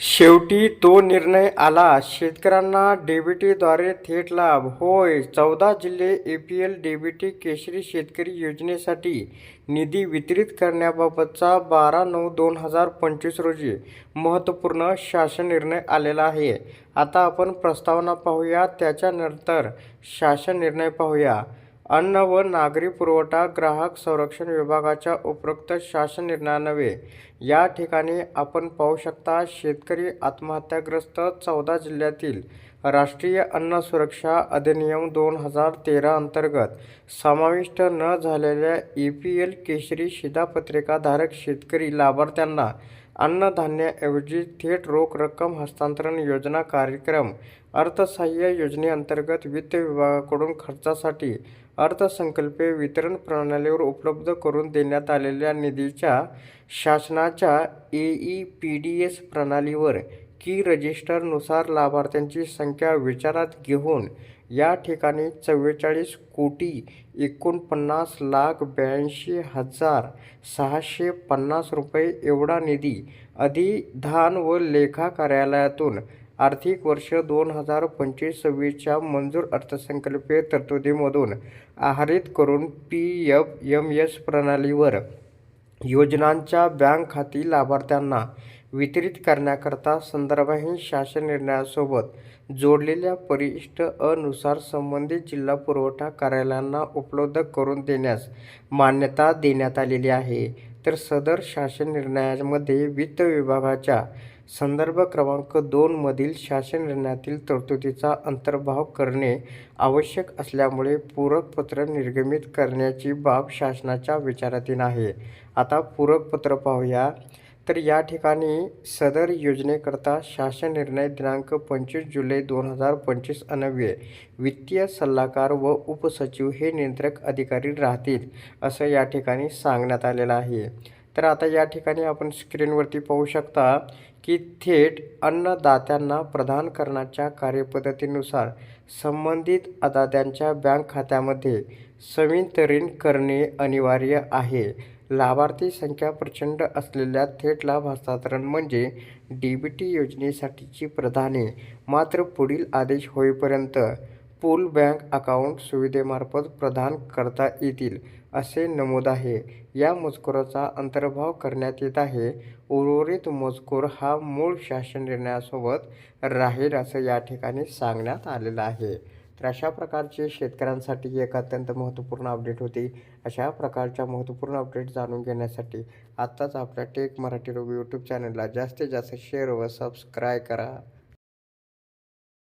शेवटी तो निर्णय आला. शेतकऱ्यांना डीबीटीद्वारे थेट लाभ. होय चौदा जिल्हे ए पी एल डीबीटी केशरी शेतकरी योजनेसाठी निधी वितरित करण्याबाबतचा बारा नऊ दोन हजार पंचवीस रोजी महत्त्वपूर्ण शासन निर्णय आलेला आहे. आता आपण प्रस्तावना पाहूया. त्याच्यानंतर शासन निर्णय पाहूया. अन्न व नागरी पुरवठा ग्राहक संरक्षण विभागाच्या उपरोक्त शासन निर्णयान्वये या ठिकाणी आपण पाहू शकता शेतकरी आत्महत्याग्रस्त चौदा जिल्ह्यातील राष्ट्रीय अन्न सुरक्षा अधिनियम दोन हजार तेरा अंतर्गत समाविष्ट न झालेल्या ई पी एल केशरी शिधापत्रिकाधारक शेतकरी लाभार्थ्यांना अन्नधान्याऐवजी थेट रोख रक्कम हस्तांतरण योजना कार्यक्रम अर्थसहाय्य योजनेअंतर्गत वित्त विभागाकडून खर्चासाठी अर्थसंकल्पीय वितरण प्रणालीवर उपलब्ध करून देण्यात आलेल्या निधीच्या शासनाच्या A E P D S प्रणालीवर की रजिस्टरनुसार लाभार्थ्यांची संख्या विचारात घेऊन या ठिकाणी चव्वेचाळीस कोटी एकोणपन्नास लाख ब्याऐंशी हजार सहाशे पन्नास रुपये एवढा निधी अधिधान व लेखा कार्यालयातून आर्थिक वर्ष दोन हजार पंचवीस सव्वीसच्या मंजूर अर्थसंकल्पीय तरतुदीमधून आहरित करून पी एफ एम एस प्रणालीवर योजनांच्या बँक खाती लाभार्थ्यांना वितरित करण्याकरता संदर्भहीन शासन निर्णयासोबत जोडलेल्या परिशिष्ट अनुसार संबंधित जिल्हा पुरवठा कार्यालयांना उपलब्ध करून देण्यास मान्यता देण्यात आलेली आहे. तर सदर शासन निर्णयामध्ये वित्त विभागाच्या संदर्भ क्रमांक दोनमधील शासन निर्णयातील तरतुदीचा अंतर्भाव करणे आवश्यक असल्यामुळे पूरक पत्र निर्गमित करण्याची बाब शासनाच्या विचाराधीन आहे. आता पूरक पत्र पाहूया. तर या ठिकाणी सदर योजनेकरता शासन निर्णय दिनांक पंचवीस जुलै दोन हजार पंचवीस अन्वये वित्तीय सल्लागार व उपसचिव हे नियंत्रक अधिकारी राहतील असं या ठिकाणी सांगण्यात आलेलं आहे. तर आता या ठिकाणी आपण स्क्रीनवरती पाहू शकता की थेट अन्नदात्यांना प्रदान करण्याच्या कार्यपद्धतीनुसार संबंधित अदात्यांच्या बँक खात्यामध्ये सवितरण करणे अनिवार्य आहे. लाभार्थी संख्या प्रचंड असलेल्या थेट लाभ हस्तांतरण म्हणजे डी बी टी योजनेसाठीची प्रधाने मात्र पुढील आदेश होईपर्यंत पूल बँक अकाउंट सुविधेमार्फत प्रदान करता येतील असे नमूद आहे. या मजकुराचा अंतर्भाव करण्यात येत आहे. उर्वरित मजकूर हा मूळ शासन निर्णयासोबत राहील असं या ठिकाणी सांगण्यात आलेलं आहे. तर अशा प्रकारचे शेतकऱ्यांसाठी एक अत्यंत महत्त्वपूर्ण अपडेट होती. अशा प्रकारच्या महत्त्वपूर्ण अपडेट जाणून घेण्यासाठी आत्ताच आपल्या टेक मराठी रोग यूट्यूब चॅनलला जास्तीत जास्त शेअर व सबस्क्राईब करा.